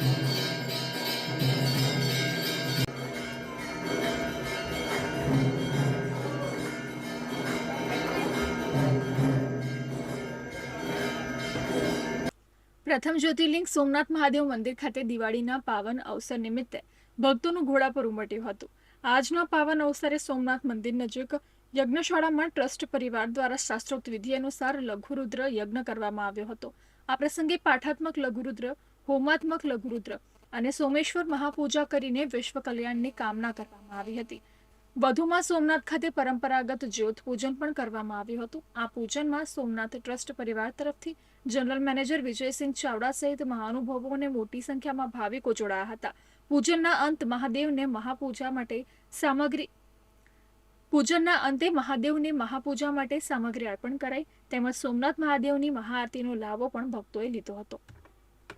પ્રથમ જ્યોતિર્લિંગ સોમનાથ મહાદેવ મંદિર ખાતે દિવાળીના પાવન અવસર નિમિત્તે ભક્તોનું ઘોડા પર ઉમટ્યું હતું. આજના પાવન અવસરે સોમનાથ મંદિર નજીક યજ્ઞશાળામાં ટ્રસ્ટ પરિવાર દ્વારા શાસ્ત્રોક્ત વિધિ અનુસાર લઘુરુદ્ર યજ્ઞ કરવામાં આવ્યો હતો. આ પ્રસંગે પાઠાત્મક લઘુરુદ્ર હોમાત્મક લઘુરુદ્ર અને સોમેશ્વર મહાપૂજા કરીને વિશ્વ કલ્યાણની કામના કરવામાં આવી હતી. વધુમાં સોમનાથ ખાતે પરંપરાગત જ્યોત પૂજન પણ કરવામાં આવ્યું હતું. આ પૂજનમાં સોમનાથ ટ્રસ્ટ પરિવાર તરફથી જનરલ મેનેજર વિજયસિંહ ચાવડા સહિત મહાનુભાવો અને મોટી સંખ્યામાં ભાવિકો જોડાયા હતા. પૂજનના અંત મહાદેવને મહાપૂજા માટે સામગ્રી પૂજનના અંતે મહાદેવને મહાપૂજા માટે સામગ્રી અર્પણ કરાઈ. તેમજ સોમનાથ મહાદેવની મહાઆરતીનો લાભો પણ ભક્તોએ લીધો હતો.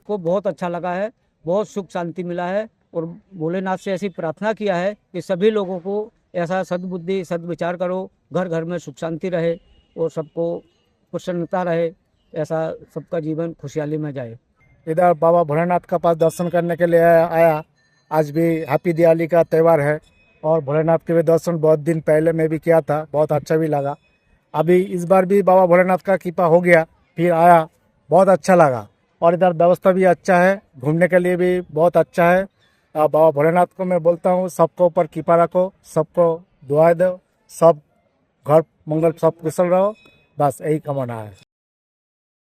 को बहुत अच्छा लगा है, बहुत सुख शांति मिला है और भोलेनाथ से ऐसी प्रार्थना किया है कि सभी लोगों को ऐसा सद्बुद्धि, सद्विचार करो घर घर में सुख शांति रहे और सबको प्रसन्नता रहे, ऐसा सबका जीवन खुशहाली में जाए। इधर बाबा भोलेनाथ का पास दर्शन करने के लिए आया। आज भी हैप्पी दिवाली का त्यौहार है और भोलेनाथ के भी दर्शन बहुत दिन पहले मैं भी किया था, बहुत अच्छा भी लगा। अभी इस बार भी बाबा भोलेनाथ का कृपा हो गया, फिर आया, बहुत अच्छा लगा। और इधर व्यवस्था भी अच्छा है, घूमने के लिए भी बहुत अच्छा है। बाबा भोलेनाथ को मैं बोलता हूँ, सबको ऊपर कृपा रखो, सबको दुआएँ दो, सब घर मंगल, सब कुशल रहो, बस यही कमाना है।